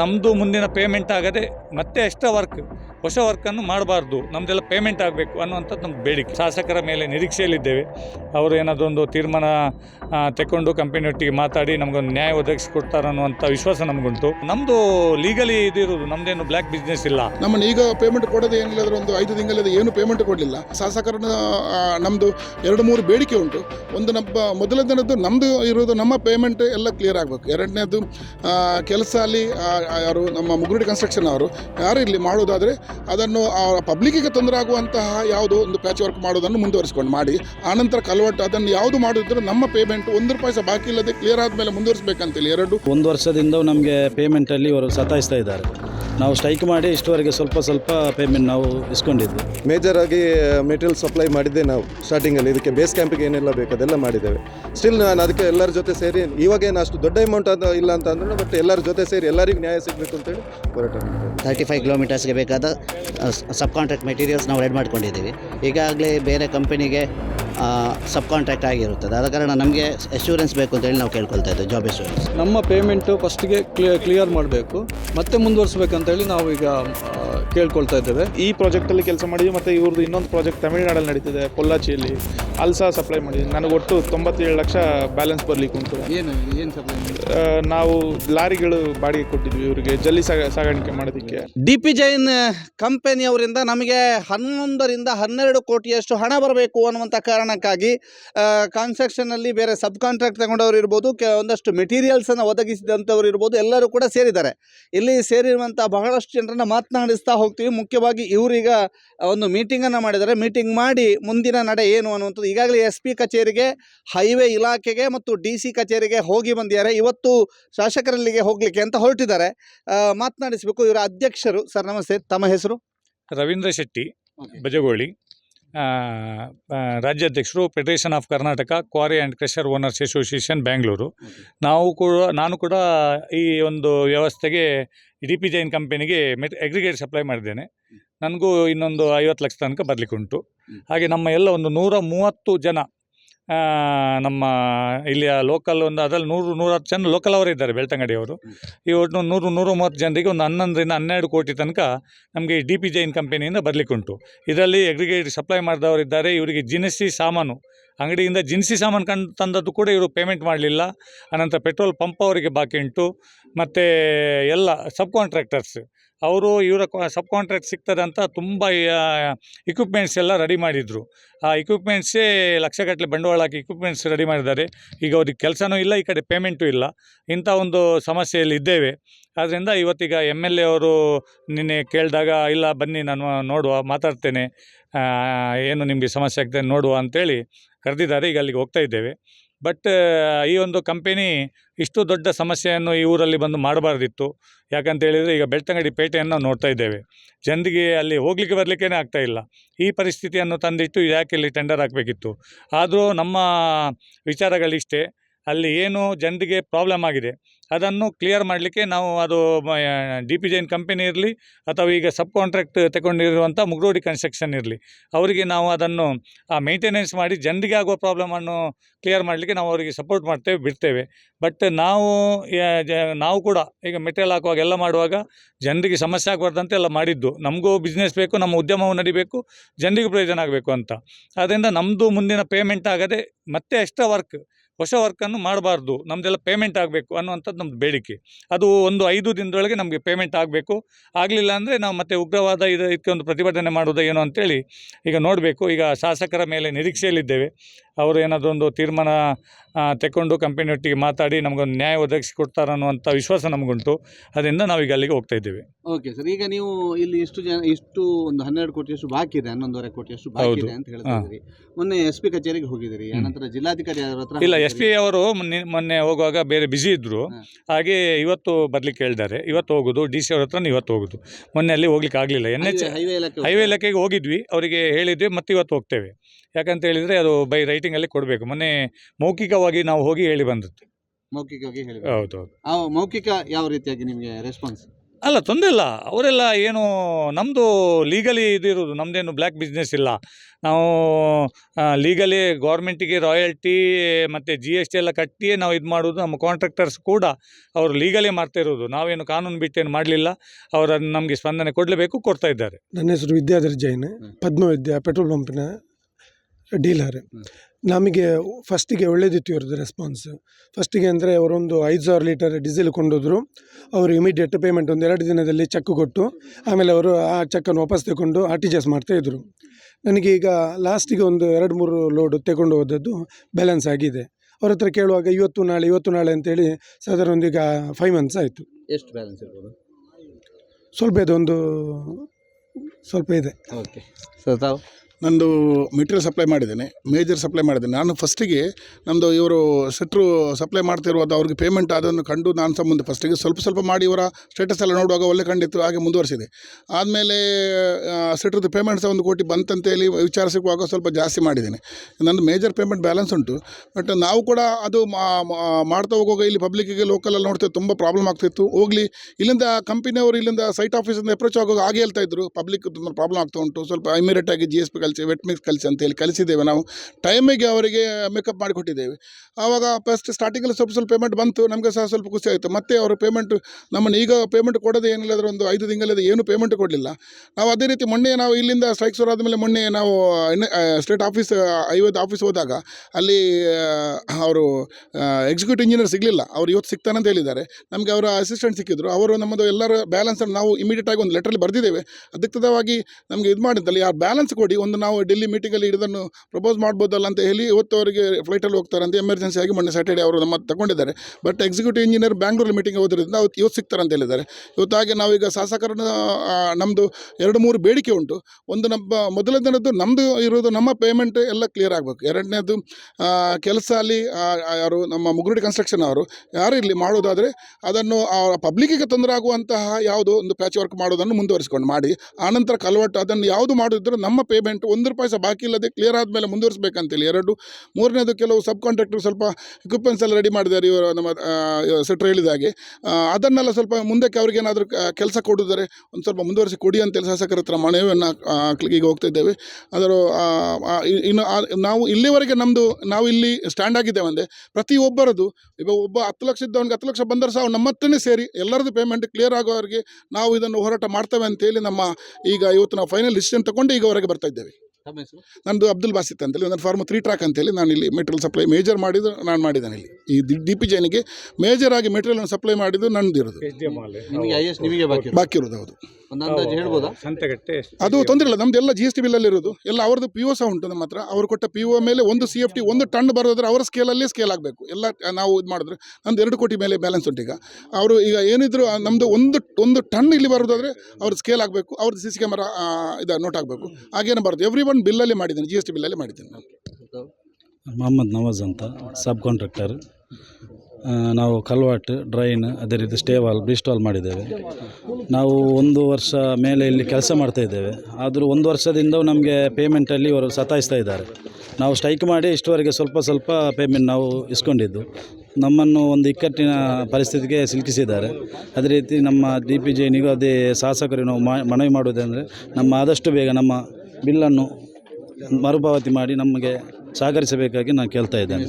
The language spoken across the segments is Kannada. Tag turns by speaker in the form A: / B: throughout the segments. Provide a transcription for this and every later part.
A: ನಮ್ಮದು ಮುಂದಿನ ಪೇಮೆಂಟ್ ಆಗದೆ ಮತ್ತೆ ಎಕ್ಸ್ಟ್ರಾ ವರ್ಕ್ ಹೊಸ ವರ್ಕನ್ನು ಮಾಡಬಾರ್ದು. ನಮ್ಮದೆಲ್ಲ ಪೇಮೆಂಟ್ ಆಗಬೇಕು ಅನ್ನುವಂಥದ್ದು ನಮ್ಗೆ ಬೇಡಿಕೆ. ಶಾಸಕರ ಮೇಲೆ ನಿರೀಕ್ಷೆಯಲ್ಲಿದ್ದೇವೆ. ಅವರು ಏನಾದರೂ ಒಂದು ತೀರ್ಮಾನ ತಗೊಂಡು ಕಂಪನಿಯೊಟ್ಟಿಗೆ ಮಾತಾಡಿ ನಮಗೊಂದು ನ್ಯಾಯ ಒದಗಿಸಿಕೊಡ್ತಾರೆ ಅನ್ನುವಂಥ ವಿಶ್ವಾಸ ನಮಗುಂಟು. ನಮ್ಮದು ಲೀಗಲಿ ಇದಿರೋದು ನಮ್ಮದೇನು ಬ್ಲ್ಯಾಕ್ ಬಿಸ್ನೆಸ್ ಇಲ್ಲ.
B: ನಮ್ಮನ್ನು ಈಗ ಪೇಮೆಂಟ್ ಕೊಡೋದು ಏನಿಲ್ಲ ಒಂದು ಐದು ತಿಂಗಳಿಂದ ಏನು ಪೇಮೆಂಟ್ ಕೊಡಲಿಲ್ಲ. ಶಾಸಕರನ್ನ ನಮ್ಮದು ಎರಡು ಮೂರು ಬೇಡಿಕೆ ಉಂಟು. ಒಂದು ನಮ್ಮ ಮೊದಲನೇದು ನಮ್ಮದು ಇರೋದು, ನಮ್ಮ ಪೇಮೆಂಟ್ ಎಲ್ಲ ಕ್ಲಿಯರ್ ಆಗಬೇಕು. ಎರಡನೇದು ಕೆಲಸ ಅಲ್ಲಿ ಯಾರು, ನಮ್ಮ ಮುಗುರುಡಿ ಕನ್ಸ್ಟ್ರಕ್ಷನ್ ಅವರು ಯಾರು ಇಲ್ಲಿ ಮಾಡೋದಾದರೆ ಅದನ್ನು ಪಬ್ಲಿಕ್ಕಿಗೆ ತೊಂದರೆ ಆಗುವಂತಹ ಯಾವುದೋ ಒಂದು ಪ್ಯಾಚ್ ವರ್ಕ್ ಮಾಡೋದನ್ನು ಮುಂದುವರಿಸ್ಕೊಂಡು ಮಾಡಿ ಆನಂತರ ಕಲ್ವಟ್ಟು ಅದನ್ನು ಯಾವುದು ಮಾಡಿದ್ರು ನಮ್ಮ ಪೇಮೆಂಟ್ ಒಂದು ರೂಪಾಯಿ ಸಹ ಬಾಕಿ ಇಲ್ಲದೆ ಕ್ಲಿಯರ್ ಆದಮೇಲೆ ಮುಂದುವರಿಸಬೇಕಂತೇಳಿ ಎರಡು.
C: ಒಂದು ವರ್ಷದಿಂದ ನಮಗೆ ಪೇಮೆಂಟಲ್ಲಿ ಇವರು ಸತಾಯಿಸ್ತಾ ಇದ್ದಾರೆ. ನಾವು ಸ್ಟ್ರೈಕ್ ಮಾಡಿ ಇಷ್ಟುವರೆಗೆ ಸ್ವಲ್ಪ ಸ್ವಲ್ಪ ಪೇಮೆಂಟ್ ನಾವು ಇಸ್ಕೊಂಡಿದ್ವಿ.
D: ಮೇಜರ್ ಆಗಿ ಮೆಟೀರಿಯಲ್ ಸಪ್ಲೈ ಮಾಡಿದ್ದೆ ನಾವು ಸ್ಟಾರ್ಟಿಂಗಲ್ಲಿ ಇದಕ್ಕೆ ಬೇಸ್ ಕ್ಯಾಂಪಿಗೆ ಏನೆಲ್ಲ ಬೇಕು ಅದೆಲ್ಲ ಮಾಡಿದ್ದೇವೆ. ಸ್ಟಿಲ್ ನಾನು ಅದಕ್ಕೆ ಎಲ್ಲರ ಜೊತೆ ಸೇರಿ ಇವಾಗ ಏನು ಅಷ್ಟು ದೊಡ್ಡ ಅಮೌಂಟ್ ಅದು ಇಲ್ಲ ಅಂತ ಅಂದ್ರೆ ಬಟ್ ಎಲ್ಲರ ಜೊತೆ ಸೇರಿ ಎಲ್ಲರಿಗೂ ನ್ಯಾಯ ಸಿಗಬೇಕು ಅಂತೇಳಿ ಹೋರಾಟ ಮಾಡಿದ್ದೇವೆ.
E: ತರ್ಟಿ ಫೈವ್ ಕಿಲೋಮೀಟರ್ಸ್ಗೆ ಬೇಕಾದ ಸಬ್ ಕಾಂಟ್ರಾಕ್ಟ್ ಮೆಟೀರಿಯಲ್ಸ್ ನಾವು ರೆಡ್ ಮಾಡ್ಕೊಂಡಿದ್ದೀವಿ. ಈಗಾಗಲೇ ಬೇರೆ ಕಂಪನಿಗೆ ಸಬ್ ಕಾಂಟ್ರಾಕ್ಟ್ ಆಗಿರುತ್ತದೆ. ಆದ ಕಾರಣ ನಮಗೆ ಎಶ್ಯೂರೆನ್ಸ್ ಬೇಕು ಅಂತೇಳಿ ನಾವು ಕೇಳ್ಕೊಳ್ತಾ ಇದ್ದೇವೆ ಜಾಬ್ ಎಶ್ಯೂರೆನ್ಸ್
F: ನಮ್ಮ ಪೇಮೆಂಟು ಫಸ್ಟಿಗೆ ಕ್ಲಿಯರ್ ಕ್ಲಿಯರ್ ಮಾಡಬೇಕು. ಮತ್ತೆ ಮುಂದುವರಿಸ್ಬೇಕಂತೇಳಿ ನಾವು ಈಗ ಕೇಳ್ಕೊಳ್ತಾ ಇದ್ದೇವೆ.
G: ಈ ಪ್ರಾಜೆಕ್ಟಲ್ಲಿ ಕೆಲಸ ಮಾಡಿದ್ವಿ ಮತ್ತು ಇವ್ರದ್ದು ಇನ್ನೊಂದು ಪ್ರಾಜೆಕ್ಟ್ ತಮಿಳುನಾಡಲ್ಲಿ ನಡೀತಿದೆ ಪೊಲ್ಲಾಚಿಯಲ್ಲಿ ಅಲ್ಲಿ ಸಹ ಸಪ್ಲೈ ಮಾಡಿದ್ವಿ. ನನಗೆ ಒಟ್ಟು ತೊಂಬತ್ತೇಳು ಲಕ್ಷ ಬ್ಯಾಲೆನ್ಸ್ ಬರ್ಲಿಕ್ಕೆ ಉಂಟು.
F: ಏನು ಏನು ಸಪ್ಲೈ
G: ನಾವು ಲಾರಿಗಳು ಬಾಡಿಗೆ ಕೊಟ್ಟಿದ್ವಿ ಇವರಿಗೆ ಜಲ್ಲಿ ಸಾಗ ಸಾಗಾಣಿಕೆ ಮಾಡೋದಕ್ಕೆ.
H: ಡಿ ಪಿ ಜೈನ್ ಕಂಪನಿಯವರಿಂದ ನಮಗೆ ಹನ್ನೊಂದರಿಂದ ಹನ್ನೆರಡು ಕೋಟಿಯಷ್ಟು ಹಣ ಬರಬೇಕು ಅನ್ನುವಂಥ ಕಾರಣಕ್ಕಾಗಿ ಕಾನ್ಸ್ಟ್ರಕ್ಷನಲ್ಲಿ ಬೇರೆ ಸಬ್ ಕಾಂಟ್ರಾಕ್ಟ್ ತಗೊಂಡವರು ಇರ್ಬೋದು ಒಂದಷ್ಟು ಮೆಟೀರಿಯಲ್ಸನ್ನು ಒದಗಿಸಿದಂಥವ್ರು ಇರ್ಬೋದು ಎಲ್ಲರೂ ಕೂಡ ಸೇರಿದ್ದಾರೆ. ಇಲ್ಲಿ ಸೇರಿರುವಂಥ ಬಹಳಷ್ಟು ಜನರನ್ನು ಮಾತನಾಡಿಸ್ತಾ ಹೋಗ್ತೀವಿ. ಮುಖ್ಯವಾಗಿ ಇವರೀಗ ಒಂದು ಮೀಟಿಂಗನ್ನು ಮಾಡಿದ್ದಾರೆ. ಮೀಟಿಂಗ್ ಮಾಡಿ ಮುಂದಿನ ನಡೆ ಏನು ಅನ್ನುವಂಥದ್ದು ಈಗಾಗಲೇ ಎಸ್ ಪಿ ಕಚೇರಿಗೆ ಹೈವೇ ಇಲಾಖೆಗೆ ಮತ್ತು ಡಿ ಸಿ ಕಚೇರಿಗೆ ಹೋಗಿ ಬಂದಿದ್ದಾರೆ. ಇವತ್ತು ಶಾಸಕರಲ್ಲಿಗೆ ಹೋಗಲಿಕ್ಕೆ ಅಂತ ಹೊರಟಿದ್ದಾರೆ. ಮಾತನಾಡಿಸಬೇಕು. ಇವರ ಅಧ್ಯಕ್ಷರು ಸರ್ ನಮಸ್ತೆ. ತಮ್ಮ ಹೆಸರು?
A: ರವೀಂದ್ರ ಶೆಟ್ಟಿ ಬಜಗೋಳಿ. ರಾಜ್ಯಾಧ್ಯಕ್ಷರು federation of Karnataka quarry and crusher owners association Bangalore ನಾವು ಕೂಡ ನಾನು ಕೂಡ ಈ ಒಂದು ವ್ಯವಸ್ಥೆಗೆ ಡಿ ಪಿ ಜೈನ್ ಕಂಪನಿಗೆ ಮೆಟ್ ಅಗ್ರಿಗೇಟ್ ಸಪ್ಲೈ ಮಾಡಿದ್ದೇನೆ. ನನಗೂ ಇನ್ನೊಂದು ಐವತ್ತು ಲಕ್ಷ ತನಕ ಬರಲಿಕ್ಕೆ ಉಂಟು ಹಾಗೆ ನಮ್ಮ ಎಲ್ಲ ಒಂದು ನೂರ ಮೂವತ್ತು ಜನ ನಮ್ಮ ಇಲ್ಲಿಯ ಲೋಕಲ್ ಒಂದು ಅದರಲ್ಲಿ ನೂರು ನೂರತ್ತು ಜನ ಲೋಕಲ್ ಅವರು ಇದ್ದಾರೆ ಬೆಳ್ತಂಗಡಿಯವರು ಈ ಒಟ್ಟು ನೂರು ನೂರ ಮೂವತ್ತು ಜನರಿಗೆ ಒಂದು ಹನ್ನೊಂದರಿಂದ ಹನ್ನೆರಡು ಕೋಟಿ ತನಕ ನಮಗೆ ಡಿ ಪಿ ಜೈನ್ ಕಂಪನಿಯಿಂದ ಬರಲಿಕ್ಕೆ ಉಂಟು. ಇದರಲ್ಲಿ ಅಗ್ರಿಗೇಟ್ ಸಪ್ಲೈ ಮಾಡಿದವರಿದ್ದಾರೆ ಇವರಿಗೆ ಜಿನಿಸಿ ಸಾಮಾನು ಅಂಗಡಿಯಿಂದ ಜಿನಸಿ ಸಾಮಾನು ಕಂಡು ತಂದದ್ದು ಕೂಡ ಇವರು ಪೇಮೆಂಟ್ ಮಾಡಲಿಲ್ಲ. ಅನಂತರ ಪೆಟ್ರೋಲ್ ಪಂಪ್ ಅವರಿಗೆ ಬಾಕಿ ಉಂಟು. ಮತ್ತು ಎಲ್ಲ ಸಬ್ ಕಾಂಟ್ರಾಕ್ಟರ್ಸ್ ಅವರು ಇವರ ಸಬ್ ಕಾಂಟ್ರಾಕ್ಟ್ ಸಿಗ್ತದೆ ಅಂತ ತುಂಬ ಇಕ್ವಿಪ್ಮೆಂಟ್ಸ್ ಎಲ್ಲ ರೆಡಿ ಮಾಡಿದರು. ಆ ಇಕ್ವಿಪ್ಮೆಂಟ್ಸೇ ಲಕ್ಷಗಟ್ಟಲೆ ಬಂಡವಾಳ ಹಾಕಿ ಇಕ್ವಿಪ್ಮೆಂಟ್ಸ್ ರೆಡಿ ಮಾಡಿದ್ದಾರೆ. ಈಗ ಅವ್ರಿಗೆ ಕೆಲಸನೂ ಇಲ್ಲ, ಈ ಕಡೆ ಪೇಮೆಂಟು ಇಲ್ಲ. ಇಂಥ ಒಂದು ಸಮಸ್ಯೆಯಲ್ಲಿ ಇದ್ದೇವೆ. ಆದ್ದರಿಂದ ಇವತ್ತೀಗ ಎಂ ಎಲ್ ಎ ಅವರು ನಿನ್ನೆ ಕೇಳಿದಾಗ, ಇಲ್ಲ ಬನ್ನಿ, ನಾನು ನೋಡುವ, ಮಾತಾಡ್ತೇನೆ ಏನು ನಿಮಗೆ ಸಮಸ್ಯೆ ಆಗ್ತದೆ ನೋಡುವ ಅಂತೇಳಿ ಕರೆದಿದ್ದಾರೆ. ಈಗ ಅಲ್ಲಿಗೆ ಹೋಗ್ತಾ ಇದ್ದೇವೆ. ಬಟ್ ಈ ಒಂದು ಕಂಪೆನಿ ಇಷ್ಟು ದೊಡ್ಡ ಸಮಸ್ಯೆಯನ್ನು ಈ ಊರಲ್ಲಿ ಬಂದು ಮಾಡಬಾರ್ದಿತ್ತು. ಯಾಕಂತ ಹೇಳಿದರೆ ಈಗ ಬೆಳ್ತಂಗಡಿ ಪೇಟೆಯನ್ನು ನಾವು ನೋಡ್ತಾ ಇದ್ದೇವೆ. ಜನರಿಗೆ ಅಲ್ಲಿ ಹೋಗ್ಲಿಕ್ಕೆ ಬರಲಿಕ್ಕೇ ಆಗ್ತಾ ಇಲ್ಲ. ಈ ಪರಿಸ್ಥಿತಿಯನ್ನು ತಂದಿಟ್ಟು ಯಾಕೆ ಇಲ್ಲಿ ಟೆಂಡರ್ ಹಾಕಬೇಕಿತ್ತು? ಆದರೂ ನಮ್ಮ ವಿಚಾರಗಳಿಷ್ಟೇ. ಅಲ್ಲಿ ಏನು ಜನರಿಗೆ ಪ್ರಾಬ್ಲಮ್ ಆಗಿದೆ. ಅದನ್ನು ಕ್ಲಿಯರ್ ಮಾಡಲಿಕ್ಕೆ ನಾವು ಅದು ಡಿ ಪಿ ಜೈನ್ ಕಂಪನಿ ಇರಲಿ, ಅಥವಾ ಈಗ ಸಬ್ ಕಾಂಟ್ರಾಕ್ಟ್ ತಗೊಂಡಿರುವಂಥ ಮುಗ್ರೋಡಿ ಕನ್ಸ್ಟ್ರಕ್ಷನ್ ಇರಲಿ, ಅವರಿಗೆ ನಾವು ಅದನ್ನು, ಆ ಮೇಂಟೆನೆನ್ಸ್ ಮಾಡಿ ಜನರಿಗೆ ಆಗುವ ಪ್ರಾಬ್ಲಮನ್ನು ಕ್ಲಿಯರ್ ಮಾಡಲಿಕ್ಕೆ ನಾವು ಅವರಿಗೆ ಸಪೋರ್ಟ್ ಮಾಡ್ತೇವೆ, ಬಿಡ್ತೇವೆ. ಬಟ್ ನಾವು ನಾವು ಕೂಡ, ಈಗ ಮೆಟೀರಿಯಲ್ ಹಾಕುವಾಗ ಎಲ್ಲ ಮಾಡುವಾಗ ಜನರಿಗೆ ಸಮಸ್ಯೆ ಆಗಬಾರ್ದಂತೆ ಎಲ್ಲ ಮಾಡಿದ್ದು. ನಮಗೂ ಬಿಸ್ನೆಸ್ ಬೇಕು, ನಮ್ಮ ಉದ್ಯಮವು ನಡಿಬೇಕು, ಜನರಿಗೆ ಪ್ರಯೋಜನ ಆಗಬೇಕು ಅಂತ. ಅದರಿಂದ ನಮ್ಮದು ಮುಂದಿನ ಪೇಮೆಂಟ್ ಆಗದೆ ಮತ್ತೆ ಎಕ್ಸ್ಟ್ರಾ ವರ್ಕ್ ಹೊಸ ವರ್ಕನ್ನು ಮಾಡಬಾರ್ದು ನಮ್ಮದೆಲ್ಲ ಪೇಮೆಂಟ್ ಆಗಬೇಕು ಅನ್ನುವಂಥದ್ದು ನಮ್ಮದು ಬೇಡಿಕೆ. ಅದು ಒಂದು ಐದು ದಿನದೊಳಗೆ ನಮಗೆ ಪೇಮೆಂಟ್ ಆಗಬೇಕು. ಆಗಲಿಲ್ಲ ಅಂದರೆ ನಾವು ಮತ್ತೆ ಉಗ್ರವಾದ ಇದು ಇದಕ್ಕೆ ಒಂದು ಪ್ರತಿಭಟನೆ ಮಾಡೋದು ಏನು ಅಂತೇಳಿ ಈಗ ನೋಡಬೇಕು. ಈಗ ಶಾಸಕರ ಮೇಲೆ ನಿರೀಕ್ಷೆಯಲ್ಲಿದ್ದೇವೆ. ಅವರು ಏನಾದರೂ ಒಂದು ತೀರ್ಮಾನ ತಗೊಂಡು ತೆಕ್ಕೊಂಡು ಕಂಪನಿಯೊಟ್ಟಿಗೆ ಮಾತಾಡಿ ನಮಗೊಂದು ನ್ಯಾಯ ಒದಗಿಸಿ ಕೊಡ್ತಾರೆ ಅನ್ನುವಂಥ ವಿಶ್ವಾಸ ನಮಗುಂಟು. ಅದರಿಂದ ನಾವೀಗ ಅಲ್ಲಿಗೆ ಹೋಗ್ತಾ ಇದ್ದೇವೆ.
H: ಓಕೆ ಸರ್ ಈಗ ನೀವು ಇಲ್ಲಿ ಇಷ್ಟು ಜನ ಇಷ್ಟು ಒಂದು ಹನ್ನೆರಡು ಕೋಟಿಯಷ್ಟು ಬಾಕಿ ಇದೆ ಹನ್ನೊಂದುವರೆ ಕೋಟಿಯಷ್ಟು ಬಾಕಿ ಇದೆ ಅಂತ ಹೇಳ್ತಾ
A: ಹಾ.
H: ಮೊನ್ನೆ ಎಸ್ ಪಿ ಕಚೇರಿಗೆ ಹೋಗಿದ್ದೀರಿ ನಂತರ ಜಿಲ್ಲಾಧಿಕಾರಿ ಅವರ ಹತ್ರ
A: ಇಲ್ಲ ಎಸ್ ಪಿ ಅವರು ಮೊನ್ನೆ ಹೋಗುವಾಗ ಬೇರೆ ಬ್ಯುಸಿ ಇದ್ದರು ಹಾಗೆ ಇವತ್ತು ಬರ್ಲಿಕ್ಕೆ ಹೇಳಿದ್ದಾರೆ ಇವತ್ತು ಹೋಗೋದು ಡಿ ಸಿ ಅವ್ರ ಹತ್ರ ಇವತ್ತು ಹೋಗೋದು. ಮೊನ್ನೆ ಅಲ್ಲಿ ಹೋಗ್ಲಿಕ್ಕೆ ಆಗಲಿಲ್ಲ. ಎನ್ ಎಚ್
H: ಹೈವೇ- ಹೈವೇ ಇಲಾಖೆ
A: ಹೈವೇ ಇಲಾಖೆಗೆ ಹೋಗಿದ್ವಿ. ಅವರಿಗೆ ಹೇಳಿದ್ವಿ ಮತ್ತೆ ಇವತ್ತು ಹೋಗ್ತೇವೆ. ಯಾಕಂತ ಹೇಳಿದರೆ ಅದು ಬೈ ರೈಟಿಂಗಲ್ಲಿ ಕೊಡಬೇಕು. ಮೊನ್ನೆ ಮೌಖಿಕವಾಗಿ ನಾವು ಹೋಗಿ ಹೇಳಿ ಬಂದದ್ದು.
H: ಮೌಖಿಕವಾಗಿ ಹೇಳಿ
A: ಹೌದು ಹೌದು.
H: ಆ ಮೌಖಿಕ ಯಾವ ರೀತಿಯಾಗಿ ನಿಮಗೆ ರೆಸ್ಪಾನ್ಸ್
A: ಅಲ್ಲ ತೊಂದರೆ ಇಲ್ಲ. ಅವರೆಲ್ಲ ಏನು ನಮ್ಮದು ಲೀಗಲಿ ಇದಿರೋದು ನಮ್ಮದೇನು ಬ್ಲ್ಯಾಕ್ ಬಿಸ್ನೆಸ್ ಇಲ್ಲ. ನಾವು ಲೀಗಲಿ ಗೌರ್ಮೆಂಟಿಗೆ ರಾಯಲ್ಟಿ ಮತ್ತು ಜಿ ಎಸ್ ಟಿ ಎಲ್ಲ ಕಟ್ಟಿಯೇ ನಾವು ಇದು ಮಾಡೋದು ನಮ್ಮ ಕಾಂಟ್ರಾಕ್ಟರ್ಸ್ ಕೂಡ ಅವರು ಲೀಗಲೇ ಮಾಡ್ತಾ ಇರೋದು. ನಾವೇನು ಕಾನೂನು ಬಿಟ್ಟೇನು ಮಾಡಲಿಲ್ಲ. ಅವರನ್ನು ನಮಗೆ ಸ್ಪಂದನೆ ಕೊಡಲೇಬೇಕು ಕೊಡ್ತಾ ಇದ್ದಾರೆ.
I: ನನ್ನ ಹೆಸರು ವಿದ್ಯಾಧರ್ ಜೈನ್ ಪದ್ಮವಿದ್ಯಾ ಪೆಟ್ರೋಲ್ ಪಂಪಿನ ಡೀಲರ್. ನಮಗೆ ಫಸ್ಟಿಗೆ ಒಳ್ಳೇದಿತ್ತು ಇವ್ರದ್ದು ರೆಸ್ಪಾನ್ಸ್ ಫಸ್ಟಿಗೆ ಅಂದರೆ ಅವರೊಂದು ಐದು ಸಾವಿರ ಲೀಟರ್ ಡೀಸೆಲ್ ಕೊಂಡೋದ್ರು. ಅವರು ಇಮಿಡಿಯೇಟ್ ಪೇಮೆಂಟ್ ಒಂದು ಎರಡು ದಿನದಲ್ಲಿ ಚೆಕ್ ಕೊಟ್ಟು ಆಮೇಲೆ ಅವರು ಆ ಚೆಕ್ಕನ್ನು ವಾಪಸ್ ತಗೊಂಡು ಆರ್ ಟಿ ಜಿ ಎಸ್ ಮಾಡ್ತಾಯಿದ್ರು ನನಗೆ ಈಗ ಲಾಸ್ಟಿಗೆ ಒಂದು ಎರಡು ಮೂರು ಲೋಡ್ ತಗೊಂಡು ಹೋದದ್ದು ಬ್ಯಾಲೆನ್ಸ್ ಆಗಿದೆ. ಅವ್ರ ಹತ್ರ ಕೇಳುವಾಗ ಇವತ್ತು ನಾಳೆ ಇವತ್ತು ನಾಳೆ ಅಂತೇಳಿ ಸಾಧಾರಣ ಒಂದು ಈಗ ಫೈವ್ ಮಂತ್ಸ್ ಆಯಿತು.
H: ಎಷ್ಟು ಬ್ಯಾಲೆನ್ಸ್ ಇರ್ಬೋದು?
I: ಸ್ವಲ್ಪ ಇದೊಂದು ಒಂದು ಸ್ವಲ್ಪ ಇದೆ.
H: ಓಕೆ ಸೊ ತಾವು?
B: ನಂದು ಮೆಟೀರಿಯಲ್ ಸಪ್ಲೈ ಮಾಡಿದ್ದೇನೆ ಮೇಜರ್ ಸಪ್ಲೈ ಮಾಡಿದ್ದೇನೆ. ನಾನು ಫಸ್ಟಿಗೆ ನಮ್ಮದು ಇವರು ಸೆಟ್ರು ಸಪ್ಲೈ ಮಾಡ್ತಿರುವುದು ಅವ್ರಿಗೆ ಪೇಮೆಂಟ್ ಅದನ್ನು ಕಂಡು ನಾನು ಸಂಬಂಧ ಫಸ್ಟಿಗೆ ಸ್ವಲ್ಪ ಸ್ವಲ್ಪ ಮಾಡಿ ಇವರ ಸ್ಟೇಟಸ್ ಎಲ್ಲ ನೋಡುವಾಗ ಒಳ್ಳೆ ಕಂಡಿತ್ತು, ಹಾಗೆ ಮುಂದುವರಿಸಿದೆ. ಆದಮೇಲೆ ಸೆಟ್ರದ್ದು ಪೇಮೆಂಟ್ ಸಹ ಒಂದು ಕೋಟಿ ಬಂತಂತೇಳಿ ವಿಚಾರಿಸುವಾಗ ಸ್ವಲ್ಪ ಜಾಸ್ತಿ ಮಾಡಿದ್ದೇನೆ. ನಂದು ಮೇಜರ್ ಪೇಮೆಂಟ್ ಬ್ಯಾಲೆನ್ಸ್ ಉಂಟು ಬಟ್ ನಾವು ಕೂಡ ಅದು ಮಾಡ್ತಾ ಹೋಗುವಾಗ ಇಲ್ಲಿ ಪಬ್ಲಿಕ್ಕಿಗೆ ಲೋಕಲಲ್ಲಿ ನೋಡ್ತೇವೆ ತುಂಬ ಪ್ರಾಬ್ಲಮ್ ಆಗ್ತಿತ್ತು. ಹೋಗಲಿ, ಇಲ್ಲಿಂದ ಕಂಪನಿಯವರು ಇಲ್ಲಿಂದ ಸೈಟ್ ಆಫೀಸಿಂದ ಅಪ್ರೋಚ್ ಆಗುವಾಗ ಹಾಗೆ ಹೇಳ್ತಾ ಇದ್ರು. ಪಬ್ಲಿಕ್ ತುಂಬ ಪ್ರಾಬ್ಲಮ್ ಆಗ್ತಾ ಉಂಟು, ಸ್ವಲ್ಪ ಇಮಿಡಿಯೇಟ್ ಆಗಿ ಜಿ ಎಸ್ ಪಿ ಕಲಿಸಿ ವೆಟ್ ಮಿಕ್ಸ್ ಕಲಿಸಿ ಅಂತೇಳಿ ಕಲಿಸಿದ್ದೇವೆ ನಾವು. ಟೈಮಿಗೆ ಅವರಿಗೆ ಮೇಕಪ್ ಮಾಡಿಕೊಟ್ಟಿದ್ದೇವೆ. ಆವಾಗ ಫಸ್ಟ್ ಸ್ಟಾರ್ಟಿಂಗಲ್ಲಿ ಸ್ವಲ್ಪ ಸ್ವಲ್ಪ ಪೇಮೆಂಟ್ ಬಂತು, ನಮಗೆ ಸಹ ಸ್ವಲ್ಪ ಖುಷಿ ಆಯಿತು. ಮತ್ತೆ ಅವರು ಪೇಮೆಂಟ್ ನಮ್ಮನ್ನು ಈಗ ಪೇಮೆಂಟ್ ಕೊಡೋದೇ ಏನಿಲ್ಲ ಅಂದ್ರೆ ಒಂದು ಐದು ತಿಂಗಳಿಂದ ಏನು ಪೇಮೆಂಟ್ ಕೊಡಲಿಲ್ಲ. ನಾವು ಅದೇ ರೀತಿ ಮೊನ್ನೆ ನಾವು ಇಲ್ಲಿಂದ ಸ್ಟ್ರೈಕ್ ಶುರು ಆದಮೇಲೆ ಮೊನ್ನೆ ನಾವು ಸ್ಟೇಟ್ ಆಫೀಸ್ ಐವತ್ತು ಆಫೀಸ್ ಹೋದಾಗ ಅಲ್ಲಿ ಅವರು ಎಕ್ಸಿಕ್ಯೂಟಿವ್ ಇಂಜಿನಿಯರ್ ಸಿಗಲಿಲ್ಲ. ಅವ್ರು ಇವತ್ತು ಸಿಗ್ತಾನೆ ಅಂತ ಹೇಳಿದ್ದಾರೆ. ನಮಗೆ ಅವರ ಅಸಿಸ್ಟೆಂಟ್ ಸಿಕ್ಕಿದ್ರು. ಅವರು ನಮ್ಮದು ಎಲ್ಲರ ಬ್ಯಾಲೆನ್ಸನ್ನು ನಾವು ಇಮಿಡಿಯೇಟಾಗಿ ಒಂದು ಲೆಟ್ರಲ್ಲಿ ಬರೆದಿದ್ದೇವೆ. ಅಧಿಕೃತವಾಗಿ ನಮಗೆ ಇದು ಮಾಡಿದ್ದಲ್ಲಿ ಆ ಬ್ಯಾಲೆನ್ಸ್ ಕೊಡಿ ಒಂದು ನಾವು ಡೆಲ್ಲಿ ಮೀಟಿಂಗಲ್ಲಿ ಇದನ್ನು ಪ್ರಪೋಸ್ ಮಾಡ್ಬೋದಲ್ಲ ಅಂತ ಹೇಳಿ ಇವತ್ತು ಅವರಿಗೆ ಫ್ಲೈಟಲ್ಲಿ ಹೋಗ್ತಾರೆ ಅಂತ ಎಮರ್ಜೆನ್ಸಿ ಆಗಿ ಮೊನ್ನೆ ಸ್ಯಾಟರ್ಡೆ ಅವರು ನಮ್ಮ ತಗೊಂಡಿದ್ದಾರೆ. But executive engineer Bangalore meeting ಹೋದ್ರಿಂದ ಅವತ್ತು ಇವತ್ತು ಅಂತ ಹೇಳಿದ್ದಾರೆ. ಇವತ್ತಾಗಿ ನಾವೀಗ ಶಾಸಕರನ್ನ ನಮ್ಮದು ಎರಡು ಮೂರು ಬೇಡಿಕೆ ಉಂಟು. ಒಂದು ನಮ್ಮ ಮೊದಲನೇದು ನಮ್ಮದು ಇರೋದು ನಮ್ಮ ಪೇಮೆಂಟ್ ಎಲ್ಲ ಕ್ಲಿಯರ್ ಆಗಬೇಕು. ಎರಡನೇದು ಕೆಲಸ ಅಲ್ಲಿ ಯಾರು ನಮ್ಮ ಮುಗುರುಡಿ ಕನ್ಸ್ಟ್ರಕ್ಷನ್ ಅವರು ಯಾರು ಇರಲಿ ಮಾಡೋದಾದರೆ ಅದನ್ನು ಪಬ್ಲಿಕ್ಕಿಗೆ ತೊಂದರೆ ಆಗುವಂತಹ ಯಾವುದೋ ಒಂದು ಪ್ಯಾಚ್ ವರ್ಕ್ ಮಾಡೋದನ್ನು ಮುಂದುವರಿಸಿಕೊಂಡು ಮಾಡಿ. ಆನಂತರ ಕಲ್ವಟ್ಟು ಅದನ್ನು ಯಾವುದು ಮಾಡಿದ್ರು ನಮ್ಮ ಪೇಮೆಂಟ್ ಒಂದು ರೂಪಾಯಿ ಬಾಕಿ ಇಲ್ಲದೆ ಕ್ಲಿಯರ್ ಆದಮೇಲೆ ಮುಂದುವರಿಸಬೇಕಂತೇಳಿ. ಎರಡು, ಮೂರನೇದು ಕೆಲವು ಸಬ್ ಕಾಂಟ್ರಾಕ್ಟರ್ ಸ್ವಲ್ಪ ಇಕ್ವಿಪ್ಮೆಂಟ್ಸ್ ಎಲ್ಲ ರೆಡಿ ಮಾಡಿದ್ದಾರೆ ಇವರು ನಮ್ಮ ಸೆಟ್ರ್ ಹೇಳಿದ ಹಾಗೆ. ಅದನ್ನೆಲ್ಲ ಸ್ವಲ್ಪ ಮುಂದಕ್ಕೆ ಅವ್ರಿಗೇನಾದರೂ ಕೆಲಸ ಕೊಡಿದರೆ ಒಂದು ಸ್ವಲ್ಪ ಮುಂದುವರಿಸಿ ಕೊಡಿ ಅಂತೇಳಿ ಶಾಸಕರ ಹತ್ರ ಮನವಿಯನ್ನು ಈಗ ಹೋಗ್ತಾ ಇದ್ದೇವೆ. ಅದರ ಇನ್ನು ನಾವು ಇಲ್ಲಿವರೆಗೆ ನಮ್ಮದು ನಾವು ಇಲ್ಲಿ ಸ್ಟ್ಯಾಂಡ್ ಆಗಿದ್ದೇವೆ ಅಂದರೆ ಪ್ರತಿಯೊಬ್ಬರದು ಈಗ ಒಬ್ಬ ಹತ್ತು ಲಕ್ಷ ಇದ್ದವನಿಗೆ ಹತ್ತು ಲಕ್ಷ ಬಂದರೆ ಸಹ ನಮ್ಮ ಹತ್ರನೇ ಸೇರಿ ಎಲ್ಲರದ್ದು ಪೇಮೆಂಟ್ ಕ್ಲಿಯರ್ ಆಗೋವರೆಗೆ ನಾವು ಇದನ್ನು ಹೋರಾಟ ಮಾಡ್ತೇವೆ ಅಂತೇಳಿ ನಮ್ಮ ಈಗ ಇವತ್ತು ನಾವು ಫೈನಲ್ ಡಿಸಿಷನ್ ತಗೊಂಡು ಈಗ ಹೊರಗೆ ಬರ್ತಾ ಇದ್ದೇವೆ.
H: ತಮ್ಮ ಹೆಸರು?
B: ನಂದು ಅಬ್ದುಲ್ ಬಾಸಿತ್ ಅಂತೇಳಿ ನನ್ನ ಫಾರ್ಮ್ ತ್ರೀ ಟ್ರ್ಯಾಕ್ ಅಂತೇಳಿ ನಾನು ಇಲ್ಲಿ ಮೆಟೀರಿಯಲ್ ಸಪ್ಲೈ ಮೇಜರ್ ಮಾಡಿದ್ದು ನಾನು ಮಾಡಿದ್ದೇನೆ ಇಲ್ಲಿ. ಈ ಡಿ ಪಿ ಜೈನಿಗೆ ಮೇಜರ್ ಆಗಿ ಮೆಟೀರಿಯಲ್ ಸಪ್ಲೈ ಮಾಡಿದ್ದು ನಂದು ಇರೋದು.
H: ನಿಮಗೆ ಐ ಎಸ್ ನಿಮಗೆ ಬಾಕಿ
B: ಬಾಕಿ ಇರೋದು ಹೌದು.
H: ಒಂದು ಅಂದಾಜು ಹೇಳ್ಬೋದಾ?
A: ಸಂತೆಗಟ್ಟೆ
B: ಅದು ತೊಂದರೆ ಇಲ್ಲ ನಮ್ದು ಎಲ್ಲ ಜಿ ಎಸ್ ಟಿ ಬಿಲ್ಲಲ್ಲಿ ಇರೋದು. ಎಲ್ಲ ಅವ್ರದ್ದು ಪಿ ಒ ಸಹ ಉಂಟು ನಮ್ಮ ಹತ್ರ. ಅವ್ರು ಕೊಟ್ಟ ಪಿ ಒ ಮೇಲೆ ಒಂದು ಸಿ ಎಫ್ ಟಿ ಒಂದು ಟನ್ ಬರೋದ್ರೆ ಅವರ ಸ್ಕೇಲಲ್ಲೇ ಸ್ಕೇಲ್ ಆಗಬೇಕು. ಎಲ್ಲ ನಾವು ಇದು ಮಾಡಿದ್ರೆ. ನಮ್ದು ಎರಡು ಕೋಟಿ ಮೇಲೆ ಬ್ಯಾಲೆನ್ಸ್ ಉಂಟು ಈಗ ಅವರು ಈಗ ಏನಿದ್ರು ನಮ್ದು ಒಂದು ಒಂದು ಟನ್ ಇಲ್ಲಿ ಬರೋದಾದ್ರೆ ಅವ್ರದ್ದು ಸ್ಕೇಲ್ ಆಗಬೇಕು. ಅವ್ರದ್ದು ಸಿ ಸಿ ಕ್ಯಾಮರಾ ಇದು ನೋಟ್ ಆಗಬೇಕು. ಹಾಗೇನು ಬರೋದು. ಎವ್ರಿ ಒನ್ ಬಿಲ್ಲಲ್ಲಿ ಮಾಡಿದ್ದೇನೆ ಜಿ ಎಸ್ ಟಿ ಬಿಲ್ಲಲ್ಲಿ ಮಾಡಿದ್ದೇನೆ
C: ಮೊಹಮ್ಮದ್ ನವಾಜ್ ಅಂತ ಸಬ್ ಕಾಂಟ್ರಾಕ್ಟರ್ ನಾವು ಕಲ್ವಾಟ್ ಡ್ರೈನ್ ಅದೇ ರೀತಿ ಸ್ಟೇ ವಾಲ್ ಸ್ಟೇವಾಲ್ ಬ್ರಿಸ್ಟಾಲ್ ಮಾಡಿದ್ದೇವೆ. ನಾವು ಒಂದು ವರ್ಷ ಮೇಲೆ ಇಲ್ಲಿ ಕೆಲಸ ಮಾಡ್ತಾ ಇದ್ದೇವೆ. ಆದರೂ ಒಂದು ವರ್ಷದಿಂದ ನಮಗೆ ಪೇಮೆಂಟಲ್ಲಿ ಇವರು ಸತಾಯಿಸ್ತಾ ಇದ್ದಾರೆ. ನಾವು ಸ್ಟ್ರೈಕ್ ಮಾಡಿ ಇಷ್ಟುವರೆಗೆ ಸ್ವಲ್ಪ ಸ್ವಲ್ಪ ಪೇಮೆಂಟ್ ನಾವು ಇಸ್ಕೊಂಡಿದ್ದು. ನಮ್ಮನ್ನು ಒಂದು ಇಕ್ಕಟ್ಟಿನ ಪರಿಸ್ಥಿತಿಗೆ ಸಿಲುಕಿಸಿದ್ದಾರೆ. ಅದೇ ರೀತಿ ನಮ್ಮ ಡಿ ಪಿ ಜೈನಿಗೂ ಅದೇ ಶಾಸಕರು ನಾವು ಮನವಿ ಮಾಡುವುದಂದರೆ, ನಮ್ಮ ಆದಷ್ಟು ಬೇಗ ನಮ್ಮ ಬಿಲ್ಲನ್ನು ಮರುಪಾವತಿ ಮಾಡಿ ನಮಗೆ ಸಹಕರಿಸಬೇಕಾಗಿ ನಾನು ಕೇಳ್ತಾ ಇದ್ದೇನೆ.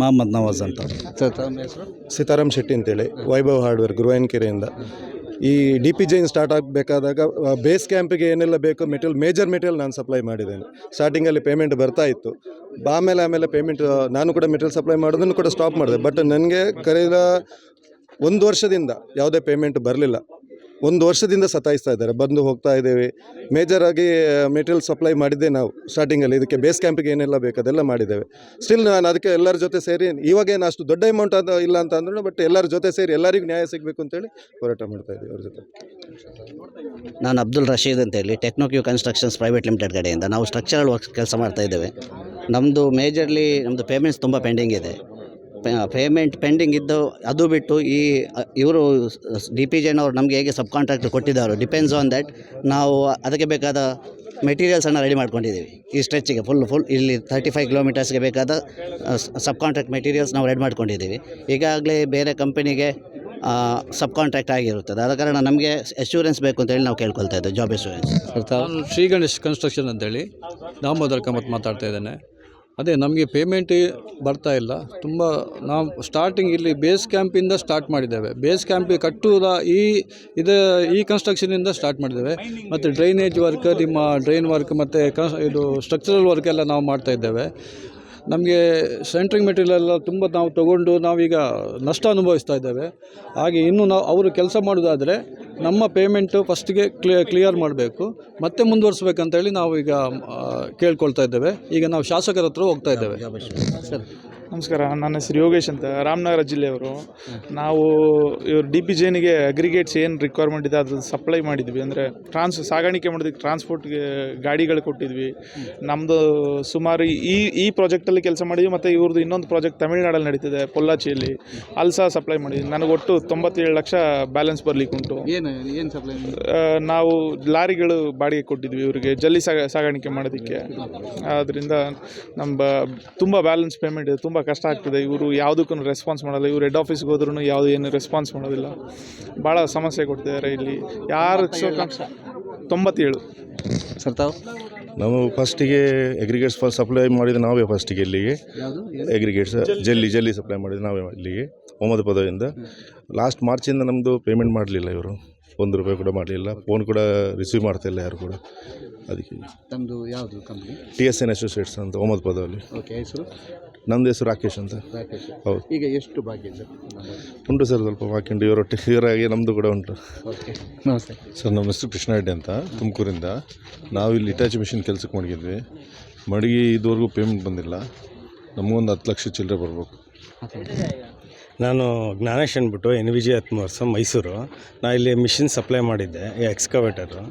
C: ಮಹಮ್ಮದ್ ನವಾಜ್ ಅಂತ.
H: ಸರ್ ತಮ್ಮ ಹೆಸರು?
D: ಸೀತಾರಾಮ್ ಶೆಟ್ಟಿ ಅಂತೇಳಿ ವೈಭವ್ ಹಾರ್ಡ್ವೇರ್ ಗುರುವಾಯನಕೆರೆಯಿಂದ ಈ ಡಿ ಪಿ ಜೈನ್ ಸ್ಟಾರ್ಟ್ ಆಗಬೇಕಾದಾಗ ಬೇಸ್ ಕ್ಯಾಂಪಿಗೆ ಏನೆಲ್ಲ ಬೇಕು ಮೆಟೀರಿಯಲ್ ಮೇಜರ್ ಮೆಟೀರಿಯಲ್ ನಾನು ಸಪ್ಲೈ ಮಾಡಿದ್ದೇನೆ. ಸ್ಟಾರ್ಟಿಂಗಲ್ಲಿ ಪೇಮೆಂಟ್ ಬರ್ತಾ ಇತ್ತು. ಆಮೇಲೆ ಆಮೇಲೆ ಪೇಮೆಂಟ್ ನಾನು ಕೂಡ ಮೆಟೀರಿಯಲ್ ಸಪ್ಲೈ ಮಾಡೋದನ್ನು ಕೂಡ ಸ್ಟಾಪ್ ಮಾಡಿದೆ. ಬಟ್ ನನಗೆ ಕರೆದ ಒಂದು ವರ್ಷದಿಂದ ಯಾವುದೇ ಪೇಮೆಂಟ್ ಬರಲಿಲ್ಲ. ಒಂದು ವರ್ಷದಿಂದ ಸತಾಯಿಸ್ತಾ ಇದ್ದಾರೆ. ಬಂದು ಹೋಗ್ತಾ ಇದ್ದೇವೆ. ಆಗಿ ಮೆಟೀರಿಯಲ್ ಸಪ್ಲೈ ಮಾಡಿದ್ದೆ ನಾವು ಸ್ಟಾರ್ಟಿಂಗಲ್ಲಿ ಇದಕ್ಕೆ ಬೇಸ್ ಕ್ಯಾಂಪಿಗೆ ಏನೆಲ್ಲ ಬೇಕು ಅದೆಲ್ಲ ಮಾಡಿದ್ದೇವೆ. ಸ್ಟಿಲ್ ನಾನು ಅದಕ್ಕೆ ಎಲ್ಲರ ಜೊತೆ ಸೇರಿ ಇವಾಗೇನು ಅಷ್ಟು ದೊಡ್ಡ ಅಮೌಂಟ್ ಅದು ಇಲ್ಲ ಅಂತ ಅಂದ್ರೂ ಬಟ್ ಎಲ್ಲರ ಜೊತೆ ಸೇರಿ ಎಲ್ಲರಿಗೂ ನ್ಯಾಯ ಸಿಗಬೇಕು ಅಂತೇಳಿ ಹೋರಾಟ ಮಾಡ್ತಾ ಇದ್ದೀವಿ ಅವ್ರ ಜೊತೆ.
E: ನಾನು ಅಬ್ದುಲ್ ರಶೀದ್ ಅಂತೇಳಿ ಟೆಕ್ನೋಕ್ಯೂ ಕನ್ಸ್ಟ್ರಕ್ಷನ್ಸ್ ಪ್ರೈವೇಟ್ ಲಿಮಿಟೆಡ್ ಕಡೆಯಿಂದ. ನಾವು ಸ್ಟ್ರಕ್ಚರಲ್ ವರ್ಕ್ಸ್ ಕೆಲಸ ಮಾಡ್ತಾ ಇದ್ದೇವೆ. ನಮ್ಮದು ಮೇಜರ್ಲಿ ನಮ್ಮದು ಪೇಮೆಂಟ್ಸ್ ತುಂಬ ಪೆಂಡಿಂಗ್ ಇದೆ. ಪೇಮೆಂಟ್ ಪೆಂಡಿಂಗ್ ಇದ್ದು ಅದು ಬಿಟ್ಟು ಈ ಇವರು ಡಿ ಪಿ ಅವರು ನಮಗೆ ಹೇಗೆ ಸಬ್ ಕಾಂಟ್ರಾಕ್ಟ್ ಕೊಟ್ಟಿದ್ದಾರೋ ಡಿಪೆಂಡ್ಸ್ ಆನ್ ದ್ಯಾಟ್ ನಾವು ಅದಕ್ಕೆ ಬೇಕಾದ ಮೆಟೀರಿಯಲ್ಸನ್ನು ರೆಡಿ ಮಾಡ್ಕೊಂಡಿದ್ದೀವಿ. ಈ ಸ್ಟ್ರೆಚ್ಗೆ ಫುಲ್ ಫುಲ್ ಇಲ್ಲಿ ತರ್ಟಿ ಫೈವ್ ಕಿಲೋಮೀಟರ್ಸ್ಗೆ ಬೇಕಾದ ಸಬ್ ಕಾಂಟ್ರಾಕ್ಟ್ ಮೆಟೀರಿಯಲ್ಸ್ ನಾವು ರೆಡಿ ಮಾಡ್ಕೊಂಡಿದ್ದೀವಿ. ಈಗಾಗಲೇ ಬೇರೆ ಕಂಪನಿಗೆ ಸಬ್ ಕಾಂಟ್ರಾಕ್ಟ್ ಆಗಿರುತ್ತದೆ. ಆದ ಕಾರಣ ನಮಗೆ ಎಶ್ಯೂರೆನ್ಸ್ ಬೇಕು ಅಂತೇಳಿ ನಾವು ಕೇಳ್ಕೊಳ್ತಾ ಇದ್ದೇವೆ job assurance
F: Shri Ganesh construction ಅಂತೇಳಿ, ದಾಮೋದರ್ ಕಮತ್ ಮಾತಾಡ್ತಾ ಇದ್ದೇನೆ. ಅದೇ ನಮಗೆ ಪೇಮೆಂಟ್ ಬರ್ತಾ ಇಲ್ಲ. ತುಂಬ ನಾವು ಸ್ಟಾರ್ಟಿಂಗ್ ಇಲ್ಲಿ ಬೇಸ್ ಕ್ಯಾಂಪಿಂದ ಸ್ಟಾರ್ಟ್ ಮಾಡಿದ್ದೇವೆ. ಬೇಸ್ ಕ್ಯಾಂಪಿಗೆ ಕಟ್ಟುವುದ ಈ ಇದು ಈ ಕನ್ಸ್ಟ್ರಕ್ಷನಿಂದ ಸ್ಟಾರ್ಟ್ ಮಾಡಿದ್ದೇವೆ. ಮತ್ತು ಡ್ರೈನೇಜ್ ವರ್ಕ್ ನಿಮ್ಮ ಡ್ರೈನ್ ವರ್ಕ್ ಮತ್ತು ಕನ್ಸ್ ಇದು ಸ್ಟ್ರಕ್ಚರಲ್ ವರ್ಕ್ ಎಲ್ಲ ನಾವು ಮಾಡ್ತಾ ಇದ್ದೇವೆ. ನಮಗೆ ಸೆಂಟ್ರಿಂಗ್ ಮೆಟೀರಿಯಲ್ ಎಲ್ಲ ತುಂಬ ನಾವು ತಗೊಂಡು ನಾವೀಗ ನಷ್ಟ ಅನುಭವಿಸ್ತಾ ಇದ್ದೇವೆ ಹಾಗೆ ಇನ್ನು ನಾವು ಅವರು ಕೆಲಸ ಮಾಡೋದಾದರೆ ನಮ್ಮ ಪೇಮೆಂಟು ಫಸ್ಟಿಗೆ ಕ್ಲಿಯರ್ ಕ್ಲಿಯರ್ ಮಾಡಬೇಕು ಮತ್ತೆ ಮುಂದುವರಿಸ್ಬೇಕಂತೇಳಿ ನಾವು ಈಗ ಕೇಳ್ಕೊಳ್ತಾ ಇದ್ದೇವೆ ಈಗ ನಾವು ಶಾಸಕರ ಹತ್ರ ಹೋಗ್ತಾ ಇದ್ದೇವೆ
E: ಸರ್
G: ನಮಸ್ಕಾರ ನನ್ನ ಹೆಸರು ಯೋಗೇಶ್ ಅಂತ. ರಾಮನಗರ ಜಿಲ್ಲೆಯವರು. ನಾವು ಇವರು ಡಿ ಪಿ ಜೇನಿಗೆ ಅಗ್ರಿಗೇಟ್ಸ್ ಏನು ರಿಕ್ವೈರ್ಮೆಂಟ್ ಇದೆ ಅದ್ರದ್ದು ಸಪ್ಲೈ ಮಾಡಿದ್ವಿ. ಅಂದರೆ ಟ್ರಾನ್ಸ್ ಸಾಗಾಣಿಕೆ ಮಾಡೋದಕ್ಕೆ ಟ್ರಾನ್ಸ್ಪೋರ್ಟ್ಗೆ ಗಾಡಿಗಳು ಕೊಟ್ಟಿದ್ವಿ. ನಮ್ಮದು ಸುಮಾರು ಈ ಈ ಪ್ರಾಜೆಕ್ಟಲ್ಲಿ ಕೆಲಸ ಮಾಡಿದ್ವಿ ಮತ್ತು ಇವ್ರದ್ದು ಇನ್ನೊಂದು ಪ್ರಾಜೆಕ್ಟ್ ತಮಿಳ್ನಾಡಲ್ಲಿ ನಡೀತಿದೆ ಪೊಲ್ಲಾಚಿಯಲ್ಲಿ. ಅಲ್ಲಿ ಸಹ ಸಪ್ಲೈ ಮಾಡಿದ್ವಿ. ನನಗೆ ಒಟ್ಟು ತೊಂಬತ್ತೇಳು ಲಕ್ಷ ಬ್ಯಾಲೆನ್ಸ್ ಬರ್ಲಿಕ್ಕೆ ಉಂಟು.
H: ಏನು ಏನು ಸಪ್ಲೈ
G: ನಾವು ಲಾರಿಗಳು ಬಾಡಿಗೆ ಕೊಟ್ಟಿದ್ವಿ ಇವರಿಗೆ ಜಲ್ಲಿ ಸಾಗ ಸಾಗಾಣಿಕೆ ಮಾಡೋದಕ್ಕೆ. ಆದ್ದರಿಂದ ನಮ್ಮ ತುಂಬ ಬ್ಯಾಲೆನ್ಸ್ ಪೇಮೆಂಟ್ ಇದೆ ತುಂಬ ಕಷ್ಟ ಆಗ್ತಿದೆ. ಇವರು ಯಾವುದಕ್ಕೂ ರೆಸ್ಪಾನ್ಸ್ ಮಾಡಲ್ಲ. ಇವರು ಹೆಡ್ ಆಫೀಸ್ಗೆ ಹೋದ್ರೂ ಯಾವುದು ಏನು ರೆಸ್ಪಾನ್ಸ್ ಮಾಡೋದಿಲ್ಲ. ಭಾಳ ಸಮಸ್ಯೆ ಕೊಡ್ತಿದ್ದಾರೆ ಇಲ್ಲಿ. ಯಾರು ತೊಂಬತ್ತೇಳು
H: ಸರ್ ತಾವು?
J: ನಾವು ಫಸ್ಟಿಗೆ ಎಗ್ರಿಗೇಟ್ಸ್ ಫಸ್ಟ್ ಸಪ್ಲೈ ಮಾಡಿದ ನಾವೇ ಫಸ್ಟಿಗೆ ಇಲ್ಲಿಗೆ. ಎಗ್ರಿಗೇಟ್ಸ್ ಜಲ್ಲಿ. ಜಲ್ಲಿ ಸಪ್ಲೈ ಮಾಡಿದ ನಾವೇ ಇಲ್ಲಿಗೆ ಒಮ್ಮದ ಪದವಿಂದ ಲಾಸ್ಟ್ ಮಾರ್ಚಿಂದ ನಮ್ಮದು ಪೇಮೆಂಟ್ ಮಾಡಲಿಲ್ಲ ಇವರು. ಒಂದು ರೂಪಾಯಿ ಕೂಡ ಮಾಡಲಿಲ್ಲ. ಫೋನ್ ಕೂಡ ರಿಸೀವ್ ಮಾಡ್ತಾಯಿಲ್ಲ ಯಾರು ಕೂಡ. ಅದಕ್ಕೆ.
H: ನಮ್ಮದು ಯಾವುದು company
J: T S N associates ಅಂತ ಒಮ್ಮದ ಪದವಲ್ಲಿ
H: ಓಕೆ ಹೆಸರು?
J: ನಂದು ಹೆಸರು ರಾಕೇಶ್ ಅಂತ.
H: ರಾಕೇಶ್.
J: ಹೌದು.
H: ಈಗ ಎಷ್ಟು ಬಾಕಿ ಇದೆ?
J: ಉಂಟು ಸರ್ ಸ್ವಲ್ಪ ಬಾಕಿಂಡು ಇವರೊಟ್ಟಿಗೆ ಇವರಾಗಿ ನಮ್ಮದು ಕೂಡ ಉಂಟು.
H: ಓಕೆ ನಮಸ್ತೆ.
K: ಸರ್ ನಮ್ಮ ಹೆಸರು ಕೃಷ್ಣ ರೆಡ್ಡಿ ಅಂತ ತುಮಕೂರಿಂದ. ನಾವು ಇಲ್ಲಿ ಇಟಾಚಿ ಮಿಷಿನ್ ಕೆಲಸಕ್ಕೆ ಮಾಡಿದ್ವಿ ಮಡಗಿ ಇದುವರೆಗೂ ಪೇಮೆಂಟ್ ಬಂದಿಲ್ಲ. ನಮಗೊಂದು ಹತ್ತು ಲಕ್ಷ ಚಿಲ್ಲರೆ ಬರಬೇಕು.
L: ನಾನು ಜ್ಞಾನೇಶ್ ಅಂದ್ಬಿಟ್ಟು ಎನ್ ವಿ ಜಿ ಹತ್ತು ವರ್ಷ ಮೈಸೂರು. ನಾನು ಇಲ್ಲಿ ಮಿಷಿನ್ ಸಪ್ಲೈ ಮಾಡಿದ್ದೆ ಎಕ್ಸ್ಕವೇಟರು.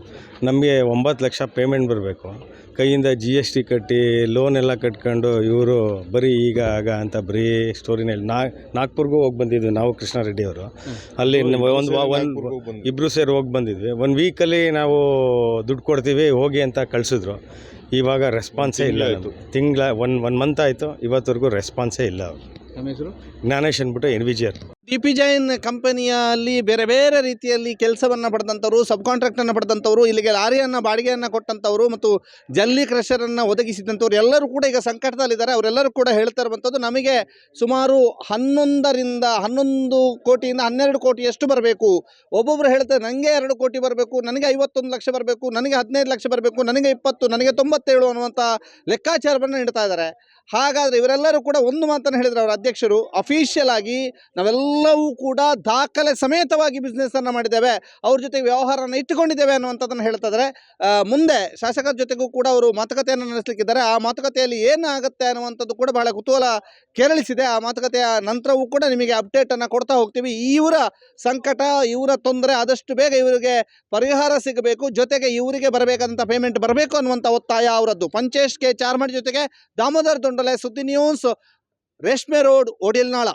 L: ನಮಗೆ ಒಂಬತ್ತು ಲಕ್ಷ ಪೇಮೆಂಟ್ ಬರಬೇಕು. ಕೈಯಿಂದ ಜಿ ಎಸ್ ಟಿ ಕಟ್ಟಿ ಲೋನ್ ಎಲ್ಲ ಕಟ್ಕೊಂಡು ಇವರು ಬರೀ ಈಗ ಆಗ ಅಂತ ಬರೀ ಸ್ಟೋರಿನಲ್ಲಿ ನಾ ನಾಗ್ಪುರ್ಗೂ ಹೋಗಿ ಬಂದಿದ್ವಿ ನಾವು ಕೃಷ್ಣ ರೆಡ್ಡಿ ಅವರು. ಅಲ್ಲಿ ಒಂದು ಒನ್ ಇಬ್ಬರು ಸೇರಿ ಹೋಗಿ ಬಂದಿದ್ವಿ. ಒಂದು ವೀಕಲ್ಲಿ ನಾವು ದುಡ್ಡು ಕೊಡ್ತೀವಿ ಹೋಗಿ ಅಂತ ಕಳಿಸಿದ್ರು. ಇವಾಗ ರೆಸ್ಪಾನ್ಸೇ ಇಲ್ಲ ತಿಂಗಳ ಒನ್ ಒನ್ ಮಂತ್ ಆಯಿತು ಇವತ್ತವರೆಗೂ ರೆಸ್ಪಾನ್ಸೇ ಇಲ್ಲ ಅವ್ರು.
H: ನಮ್ಮ ಹೆಸರು?
L: ಜ್ಞಾನೇಶ್ ಅಂದ್ಬಿಟ್ಟು N V G R.
H: D P Jain ಕಂಪನಿಯಲ್ಲಿ ಬೇರೆ ಬೇರೆ ರೀತಿಯಲ್ಲಿ ಕೆಲಸವನ್ನು ಪಡೆದಂಥವ್ರು ಸಬ್ ಕಾಂಟ್ರಾಕ್ಟನ್ನು ಪಡೆದಂಥವ್ರು, ಇಲ್ಲಿಗೆ ಲಾರಿಯನ್ನು, ಬಾಡಿಗೆಯನ್ನು ಕೊಟ್ಟಂಥವ್ರು ಮತ್ತು ಜಲ್ಲಿ ಕ್ರಷರನ್ನು ಒದಗಿಸಿದಂಥವ್ರು ಎಲ್ಲರೂ ಕೂಡ ಈಗ ಸಂಕಟದಲ್ಲಿದ್ದಾರೆ. ಅವರೆಲ್ಲರೂ ಕೂಡ ಹೇಳ್ತಾ ಇರುವಂಥದ್ದು ನಮಗೆ ಸುಮಾರು ಹನ್ನೊಂದರಿಂದ ಹನ್ನೊಂದು ಕೋಟಿಯಿಂದ ಹನ್ನೆರಡು ಕೋಟಿಯಷ್ಟು ಬರಬೇಕು. ಒಬ್ಬೊಬ್ಬರು ಹೇಳ್ತಾರೆ ನನಗೆ ಎರಡು ಕೋಟಿ ಬರಬೇಕು, ನನಗೆ ಐವತ್ತೊಂದು ಲಕ್ಷ ಬರಬೇಕು, ನನಗೆ ಹದಿನೈದು ಲಕ್ಷ ಬರಬೇಕು, ನನಗೆ ಇಪ್ಪತ್ತು, ನನಗೆ ತೊಂಬತ್ತೇಳು ಅನ್ನುವಂಥ ಲೆಕ್ಕಾಚಾರವನ್ನು ನೀಡ್ತಾ ಇದ್ದಾರೆ. ಹಾಗಾದರೆ ಇವರೆಲ್ಲರೂ ಕೂಡ ಒಂದು ಮಾತನ್ನು ಹೇಳಿದರೆ ಅವರ ಅಧ್ಯಕ್ಷರು, ಅಫಿಷಿಯಲ್ ಆಗಿ ನಾವೆಲ್ಲವೂ ಕೂಡ ದಾಖಲೆ ಸಮೇತವಾಗಿ ಬಿಸ್ನೆಸ್ಸನ್ನು ಮಾಡಿದ್ದೇವೆ. ಅವ್ರ ಜೊತೆಗೆ ವ್ಯವಹಾರನ ಇಟ್ಟುಕೊಂಡಿದ್ದೇವೆ ಅನ್ನುವಂಥದ್ದನ್ನು ಹೇಳ್ತಾ ಇದ್ದಾರೆ ಮುಂದೆ ಶಾಸಕರ ಜೊತೆಗೂ ಕೂಡ ಅವರು ಮಾತುಕತೆಯನ್ನು ನಡೆಸಲಿಕ್ಕಿದ್ದಾರೆ. ಆ ಮಾತುಕತೆಯಲ್ಲಿ ಏನಾಗುತ್ತೆ ಅನ್ನುವಂಥದ್ದು ಕೂಡ ಬಹಳ ಕುತೂಹಲ ಕೆರಳಿಸಿದೆ. ಆ ಮಾತುಕತೆಯ ನಂತರವೂ ಕೂಡ ನಿಮಗೆ ಅಪ್ಡೇಟನ್ನು ಕೊಡ್ತಾ ಹೋಗ್ತೀವಿ. ಇವರ ಸಂಕಟ, ಇವರ ತೊಂದರೆ ಆದಷ್ಟು ಬೇಗ ಇವರಿಗೆ ಪರಿಹಾರ ಸಿಗಬೇಕು. ಜೊತೆಗೆ ಇವರಿಗೆ ಬರಬೇಕಾದಂಥ ಪೇಮೆಂಟ್ ಬರಬೇಕು ಅನ್ನುವಂಥ ಒತ್ತಾಯ ಅವರದ್ದು. ಪಂಚೇಶ್ ಕೆ. ಚಾರ್ಮಡಿ ಜೊತೆಗೆ ದಾಮೋದರ್ ದೊಂಡಲೆ ಸುದ್ದಿ ನ್ಯೂಸ್ ರೇಷ್ಮೆ ರೋಡ್ ಓಡಿಲ್ನಾಳ